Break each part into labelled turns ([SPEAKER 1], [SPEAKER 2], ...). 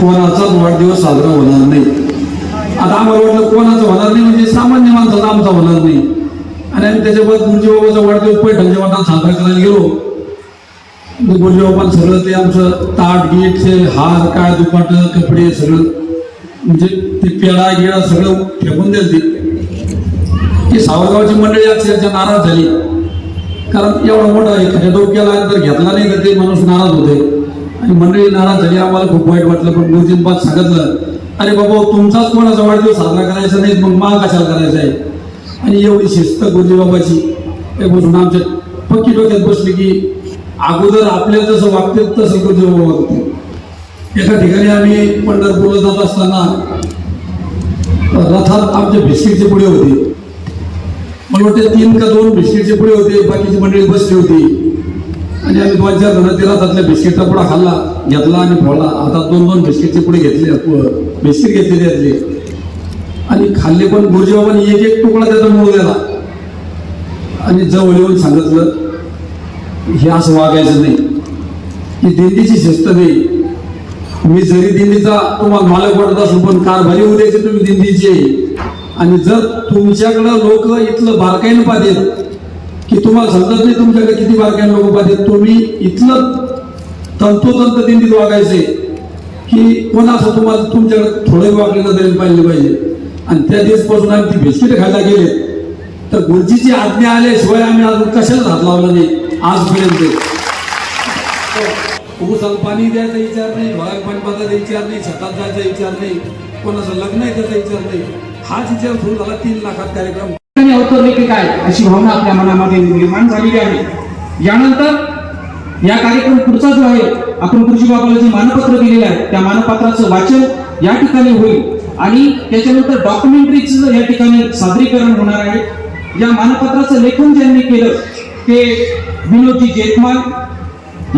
[SPEAKER 1] कोणाचाच वाढदिवस साजरा होणार नाही. आता आम्हाला वाटलं कोणाचं होणार नाही म्हणजे सामान्य माणसाचा आमचा होणार नाही. आणि आम्ही त्याच्याबद्दल गुरुजी बाबाचा वाढदिवस पैठणच्या वाटात साजरा करायला गेलो. गुरुजी बाबांनी सगळं ते आमचं ताट गीट ते हार काय दुपाट कपडे सगळं म्हणजे ते पेडा गिडा सगळं फेकून दिलं ते. की सावरगावची मंडळी अक्षरशः नाराज झाली. कारण एवढा मोठा एखाद्या डोक्याला तर घेतला नाही तर ते माणूस नाराज होते. आणि मंडळी नाराज झाली. आम्हाला खूप वाईट वाटलं पण गुरुजीन सांगितलं. अरे बाबा तुमचाच कोणाचा वाढदिवस साजरा करायचा नाही मग मा कशाला करायचा आहे? आणि एवढी शिस्त गुरुजी बाबाची. एक गोष्ट आमच्या पक्की डोक्यात बसली की अगोदर आपल्याला जसं वागते तसं गुरुजी बाबा वागते एका ठिकाणी आम्ही पंढरपूरला जात असताना रथात आमचे बिस्किटचे पुढे होते. मला वाटते तीन का दोन बिस्किटचे पुढे होते बाकीची मंडळी बसली होती. आणि आम्ही दोन चार जण त्या रथातल्या बिस्किटचा पुडा खाल्ला. घेतला आणि फोडला आता दोन दोन बिस्किटचे पुढे घेतले बिस्किट घेतले त्यातले आणि खाल्ले पण गुरुजीबाबांनी एक एक तुकडा त्याचा मूळ दिला. आणि जवळ येऊन सांगितलं हे असं वागायचं नाही. ही दिंडीची शिस्त नाही. मी जरी दिंडीचा तुम्हाला मालक वाटत असून पण कारभारी उद्याचे तुम्ही दिंडीचे. आणि जर तुमच्याकडं लोक इथलं बारकाईनं पाहतील की तुम्हाला समजत नाही तुमच्याकडे किती वाक्यान लोक पाहिजे तुम्ही इथलं तंतोतंत दिंडीत वागायचे की कोण असं तुम्हाला तुमच्याकडे थोडे वागले नजरेने पाहिले पाहिजे. आणि त्या दिवसपासून आम्ही ती बिस्किट खायला गेले. तर गुरुजीची आज्ञा आल्याशिवाय आम्ही अजून कशाला हात लावला नाही आजपर्यंत. ऊसाला पाणी द्यायचा विचार नाही घरात पाणी पाजायचा विचार नाही छतात जायचा विचार नाही कोणाचं लग्न आहे त्याचा विचार नाही. हाच विचार सुरू झाला तीन लाखात कार्यक्रम.
[SPEAKER 2] अवतरले की काय? अशी भावना आपल्या मनामध्ये निर्माण झालेली आहे. यानंतर या कार्यक्रम पुढचा जो आहे आपण बाबाला जे मानपत्र दिलेलं आहे त्या मानपत्राचं वाचन या ठिकाणी होईल. आणि त्याच्यानंतर डॉक्युमेंटरीचं या ठिकाणी सादरीकरण होणार आहे. या मानपत्राचं लेखन ज्यांनी केलं ते विनोदजी जेतमाल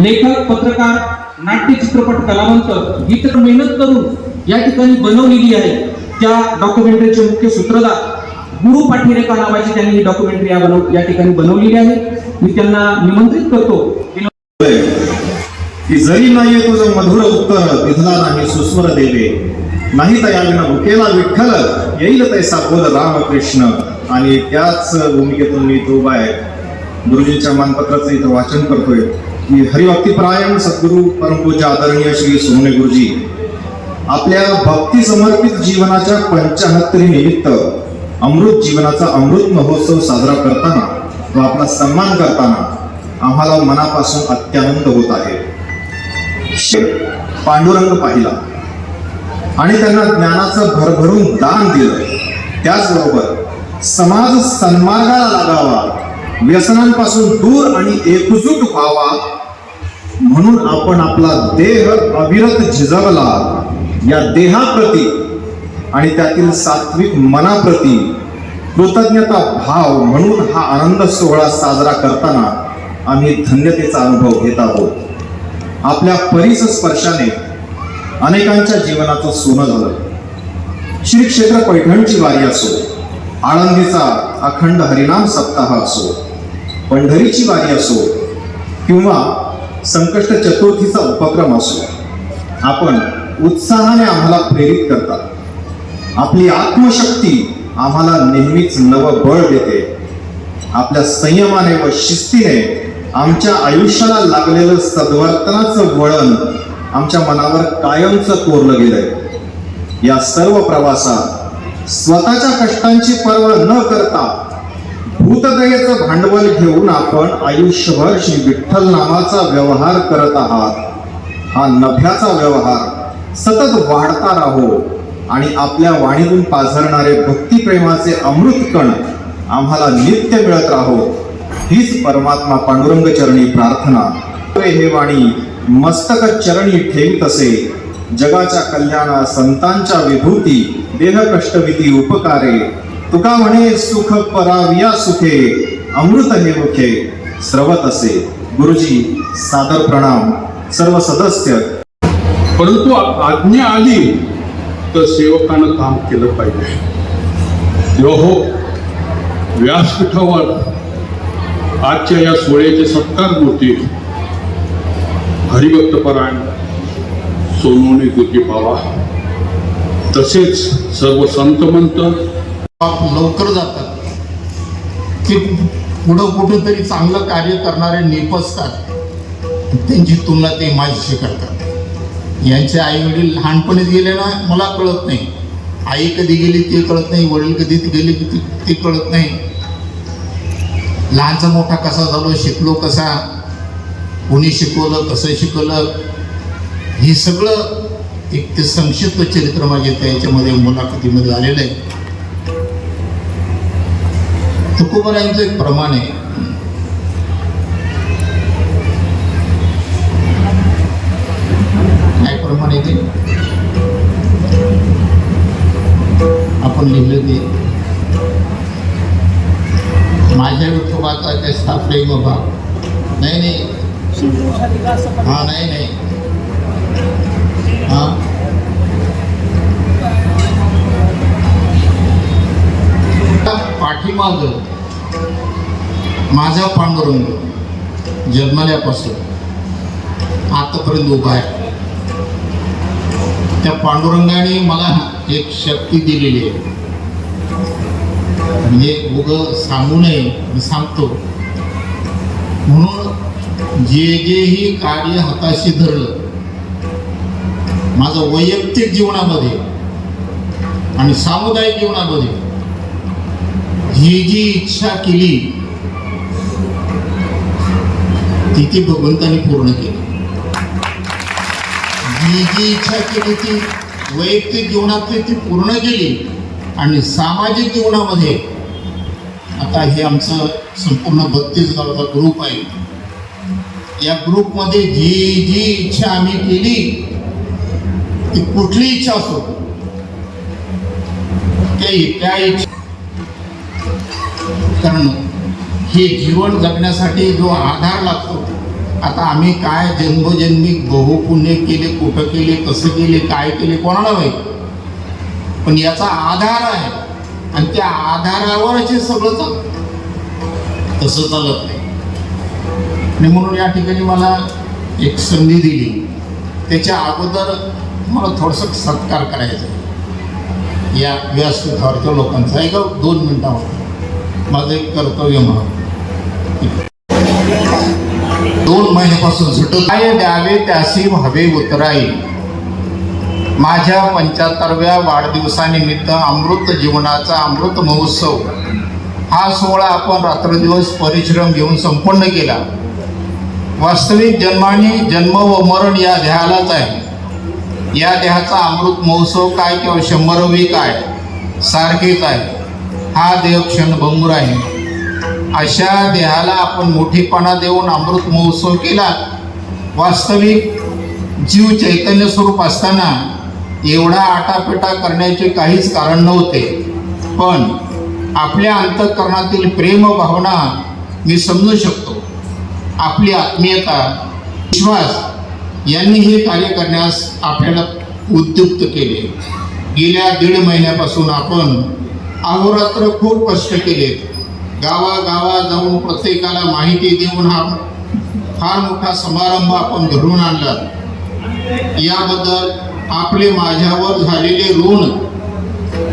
[SPEAKER 2] लेखक पत्रकार नाट्य चित्रपट कलावंत गीत मेहनत करून या ठिकाणी बनवलेली आहे. त्या डॉक्युमेंटरीचे मुख्य सूत्रधार गुरु पाठीरेखा नावाची त्यांनी ही डॉक्युमेंटरी या बनव या ठिकाणी बनवलेली आहे. मी त्यांना निमंत्रित करतो.
[SPEAKER 3] की जरी नाहीये तुझं मधुर उत्तर विधला नाही सुस्वर देवे. नाही तर तयाविना भुकेला विठ्ठल येईल तैसा बोल रामकृष्ण. आणि त्याच भूमिकेतून मी तो बाय गुरुजींच्या मानपत्राचं इथं वाचन करतोय. की हरिभक्तीपरायण सद्गुरु परमपूज्य आदरणीय श्री सोने गुरुजी. आपल्या भक्ती समर्पित जीवनाच्या पंचाहत्तरी निमित्त अमृत जीवनाचा अमृत महोत्सव साजरा करताना व आपला सन्मान करताना आम्हाला मनापासून अत्यानंद होत आहे. पांडुरंग पाहिला. आणि त्यांना ज्ञानाचं भरभरून दान दिलं. त्याचबरोबर समाज सन्मार्गाला लागावा व्यसनांपासून दूर आणि एकजूट व्हावा म्हणून आपण आपला देह अविरत झिजवला. या देहाप्रती आणि त्यातील सात्विक मनाप्रती कृतज्ञता भाव म्हणून हा आनंद सोहळा साजरा करताना आम्ही धन्यतेचा अनुभव घेत आहोत. आपल्या परिस स्पर्शाने अनेकांच्या जीवनाचं सोनं झालं. श्री क्षेत्र पैठणची वारी असो आळंदीचा अखंड हरिनाम सप्ताह असो पंढरीची वारी असो किंवा संकष्ट चतुर्थीचा उपक्रम असो आपण उत्साहाने आम्हाला प्रेरित करतात. आपली आत्मशक्ती आम्हाला नेहमीच नव बळ देते. आपल्या संयमाने व शिस्तीने आमच्या आयुष्याला लागलेलं सद्वर्तनाचं वळण आमच्या मनावर कायमचं कोरलं गेलंय. या सर्व प्रवासात स्वतःच्या कष्टांची पर्वा न करता भूतदयेचं भांडवल घेऊन आपण आयुष्यभर श्री विठ्ठल नामाचा व्यवहार करत आहात. हा नभ्याचा व्यवहार सतत वाढता राहो. आणि आपल्या वाणीतून पाझरणारे भक्तिप्रेमाचे अमृत कण आम्हाला नित्य मिळत राहो. हीच परमात्मा पांडुरंग चरणी प्रार्थना. हे वाणी मस्तक चरणी ठेवीत असे जगाच्या कल्याणा संतांच्या विभूती देह कष्टविधी उपकारे. तुका म्हणे सुख पराविया सुखे अमृत हे मुखे. स्रवत असे. गुरुजी सादर प्रणाम. सर्व सदस्य.
[SPEAKER 4] परंतु आज्ञा आली. तर सेवकानं काम केलं पाहिजे. हो व्यासपीठावर आजच्या या सोहळ्याचे सत्कार मूर्ती हरिभक्तपरायण सोनवणे गुरुजी बाबा. तसेच सर्व संतमंत
[SPEAKER 5] लवकर जातात. की पुढं कुठंतरी चांगलं कार्य करणारे निपसतात त्यांची तुलना ते माझ्याशी करतात. यांचे आई वडील लहानपणीच गेले ना मला कळत नाही. आई कधी गेली ते कळत नाही. वडील कधी गेले की ते- ते कळत नाही. लहानचा मोठा कसा झालो शिकलो कसा कोणी शिकवलं कसं शिकवलं हे सगळं एक ते संक्षिप्त चरित्र माझे त्याच्यामध्ये मुलाखतीमध्ये आलेलं आहे. तुकोबरायांचं एक प्रमाण आहे. त्याप्रमाणे ते आपण लिहिलं ते माझ्या विठोबाचा काय प्रेम बाबा नाही नाही हा नाही नाही हा पाठीमाग. माझा पांडुरंग जन्मल्यापासून आतापर्यंत उभा आहे. त्या पांडुरंगाने मला एक शक्ती दिलेली आहे. म्हणजे उग सांगू नये मी सांगतो. म्हणून जे जेही कार्य हाताशी धरलं माझं वैयक्तिक जीवनामध्ये आणि सामुदायिक जीवनामध्ये जी जी इच्छा केली ती ती भगवंतानी पूर्ण केली. जी जी इच्छा केली ती वैयक्तिक जीवनातली ती पूर्ण केली आणि सामाजिक जीवनामध्ये आता हे आमचं संपूर्ण बत्तीस गावचा ग्रुप आहे. या ग्रुपमध्ये जी जी इच्छा आम्ही केली ती कुठली इच्छा असो त्या इच्छा कारण हे जीवन जगण्यासाठी जो आधार लागतो आता आम्ही काय जन्मजन्मी गहू पुण्य केले कुठं केले कसं केले काय केले कोणाला माहीत? पण याचा आधार आहे. आणि त्या आधारावरच हे सगळं चालतं. तसं चालत नाही. आणि म्हणून या ठिकाणी मला एक संधी दिली. त्याच्या अगोदर मला थोडंसं सत्कार करायचा या व्यासपीठावरच्या लोकांचा. एक दोन मिनिटामध्ये माझं एक कर्तव्य म्हणून. माझ्यापासून सुटू काय द्यावे त्यासी हवे उतराई. माझ्या पंच्याहत्तरव्या वाढदिवसानिमित्त अमृत जीवनाचा अमृत महोत्सव. हा सोहळा आपण रात्रदिवस परिश्रम घेऊन संपन्न केला. वास्तविक जन्माने जन्म व मरण या देहालाच आहे. या देहाचा अमृत महोत्सव काय किंवा शंभरवी काय? सारखेच आहे. हा देह क्षणभंगूर आहे. अशा देहाला आपण मोठेपणा देऊन अमृत महोत्सव केला. वास्तविक जीव चैतन्य स्वरूप असताना एवढा आटापिटा करण्याचे काहीच कारण नव्हते. पण आपल्या अंतःकरणातील प्रेमभावना मी समजू शकतो. आपली आत्मीयता विश्वास यांनी हे कार्य करण्यास आपल्याला उद्युक्त केले. गेल्या दीड महिन्यापासून आपण अहोरात्र खूप कष्ट केले गावागावा जाऊन प्रत्येकाला माहिती देऊन हा फार मोठा समारंभ आपण घडवून आणला. याबद्दल आपले माझ्यावर झालेले ऋण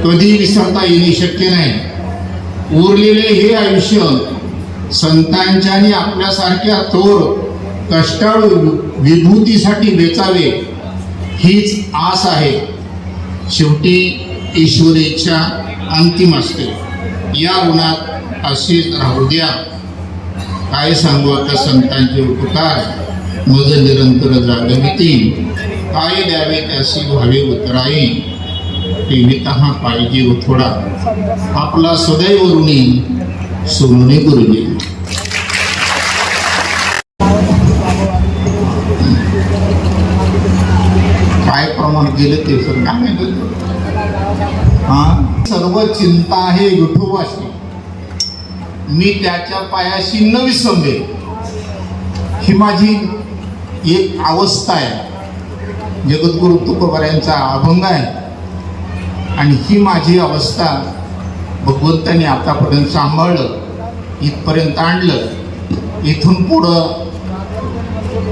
[SPEAKER 5] कधी विसरता येणे शक्य नाही. उरलेले हे आयुष्य संतांच्या आणि आपल्यासारख्या थोर कष्टाळू विभूतीसाठी वेचावे हीच आस आहे. शेवटी ईश्वरेच्छा अंतिम असते या ऋणात असेच राहू द्या. काय सांगू आता संतांचे उपकार? मज निरंतर जागविती काय द्यावे त्याशी व्हावे उतराई? ठेविता हा पाहिजे थोडा आपला सदैव ऋणी सोनुने गुरुजी. काय प्रमाण केलं ते सर? काय हा? सर्व चिंता आहे विठोबाशी. मी त्याच्या पायाशी न विसंबे ही माझी एक अवस्था आहे. जगद्गुरु तुकोबाऱ्यांचा अभंग आहे. आणि ही माझी अवस्था भगवंताने आतापर्यंत सांभाळलं इथपर्यंत आणलं. इथून पुढं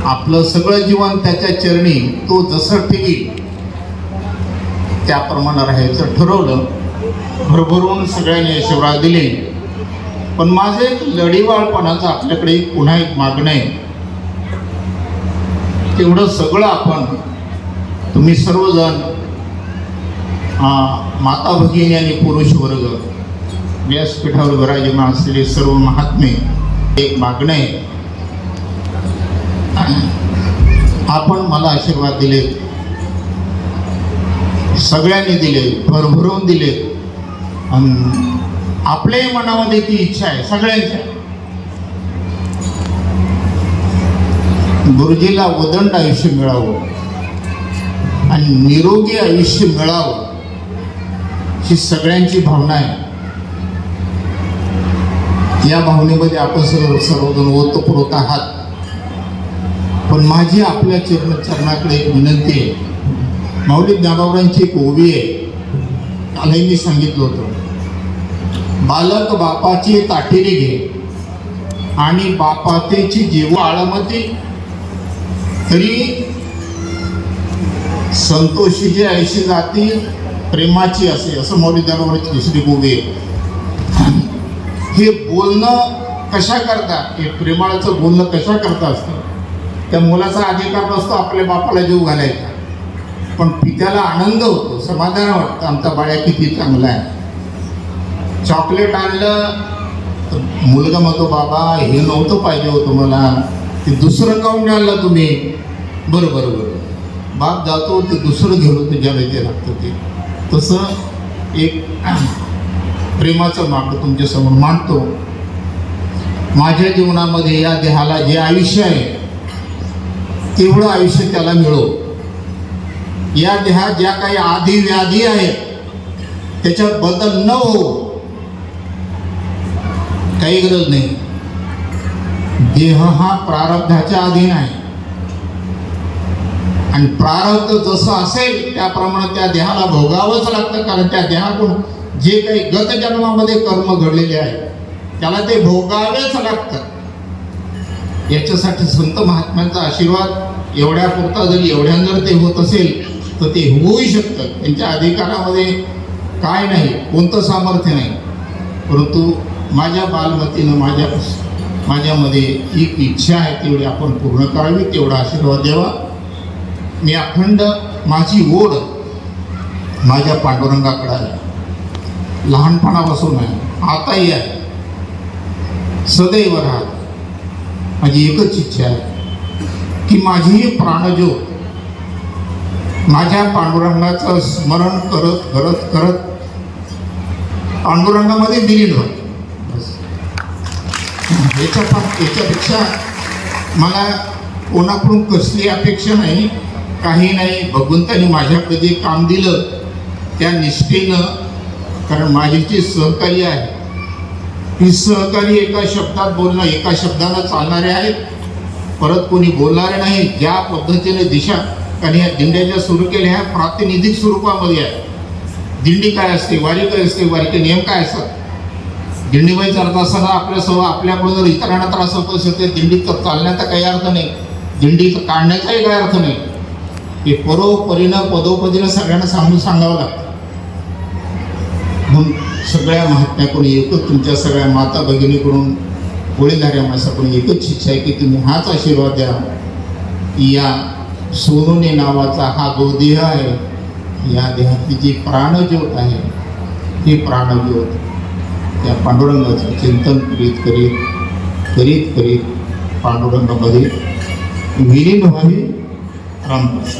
[SPEAKER 5] आपलं सगळं जीवन त्याच्या चरणी तो जसं ठेवी त्याप्रमाणे राहायचं ठरवलं. भरभरून सगळ्यांनी आशीर्वाद दिले. पण माझं एक लढीवाळपणाचं आपल्याकडे पुन्हा एक मागणं आहे. तेवढं सगळं आपण तुम्ही सर्वजण माता भगिनी आणि पुरुष वर्ग व्यासपीठावर विराजमान असलेले सर्व महात्मे एक मागणं आहे. आपण मला आशीर्वाद दिले. सगळ्यांनी दिले भरभरून दिले. आणि आपल्याही मनामध्ये ती इच्छा आहे सगळ्यांच्या गुरुजीला उदंड आयुष्य मिळावं आणि निरोगी आयुष्य मिळावं ही सगळ्यांची भावना आहे. या भावनेमध्ये आपण सर्व सर्वजण ओतप्रोत आहात. पण माझी आपल्या चरण चरणाकडे एक विनंती आहे. माऊली ज्ञानावरांची एक ओवी आहे. कालही मी सांगितलं होतं. बालक बापाची ताठेरी घे. आणि बापातेची जीव आळमती. तरी संतोषी जे ऐशी जाती प्रेमाची असे असं मौली ज्ञानावरांची दुसरी ओवी हे बोलणं कशा करता हे प्रेमाळाचं बोलणं कशा करता असतं? त्या मुलाचा अधिकार नसतो आपल्या बापाला जीव घालायचा. पण पित्याला आनंद होतो समाधान वाटतं. आमचा बाळ्या किती चांगला आहे चॉकलेट आणलं. तर मुलगा म्हणतो बाबा हे नव्हतं पाहिजे होतं मला. ते दुसरं काऊन आणलं तुम्ही? बरं बरं बरं. बाप जातो ते दुसरं घेऊन होतं ज्याला लागतं ते. तसं एक प्रेमाचं मागं तुमच्यासमोर मांडतो. माझ्या जीवनामध्ये या देहाला जे आयुष्य आहे तेवढं आयुष्य त्याला मिळो. या देहात ज्या काही आधी व्याधी आहेत त्याच्यात बदल न हो काही गरज नाही. देह हा प्रारब्धाच्या अधीन आहे. आणि प्रारब्ध जसं असेल त्याप्रमाणे त्या देहाला भोगावंच लागतं कारण त्या देहातून जे काही गत जन्मामध्ये कर्म घडलेले आहे त्याला ते भोगावेच लागतं याच्यासाठी संत महात्म्यांचा आशीर्वाद एवढ्या पुरता जरी एवढ्यानं जर ते होत असेल तर ते होऊही शकतं. त्यांच्या अधिकारामध्ये काय नाही कोणतं सामर्थ्य नाही. परंतु माझ्या बालमतीनं माझ्या माझ्यामध्ये एक इच्छा आहे तेवढी आपण पूर्ण करावी तेवढा आशीर्वाद द्यावा. मी अखंड माझी ओढ माझ्या पांडुरंगाकडे आहे. लहानपणापासून आहे आताही आहे. सदैव राहत. माझी एकच इच्छा आहे की माझी ही प्राणज्योत माझ्या पांडुरंगाचं स्मरण करत करत करत पांडुरंगामध्ये विलीन होत याच्या याच्यापेक्षा मला कोणाकडून कसली अपेक्षा नाही काही नाही. भगवंतानी माझ्याकडे जे काम दिलं त्या निष्ठेनं कारण माझी जी सहकारी आहे ही सहकारी एका शब्दात बोलणं एका शब्दानं चालणारे आहेत. परत कोणी बोलणारे नाही ज्या पद्धतीने दिशा कारण ह्या दिंड्या सुरू केल्या ह्या प्रातिनिधिक स्वरूपामध्ये आहे दिंडी काय असते वारी काय असते वारीचे नियम काय असतात? दिंडीबाई चालत असताना आपल्यासह आपल्याकडून जर इतरांना त्रास होत असेल तर दिंडीत तर चालण्याचा काही अर्थ नाही. दिंडीत काढण्याचाही काही अर्थ नाही. हे परोपरीनं पदोपदीनं सगळ्यांना सांगून सांगावं लागतं. म्हणून सगळ्या महात्म्याकडून एकच तुमच्या सगळ्या माता भगिनीकडून पोळीधाऱ्या माणसाकडून एकच इच्छा आहे की तुम्ही हाच आशीर्वाद द्या. की या सोनूने नावाचा हा जो देह आहे या देहातली जी प्राणज्योत आहे ही प्राणज्योत त्या पांडुरंगाचं चिंतन करीत करीत करीत करीत पांडुरंगामध्ये विलीन व्हावी रामदास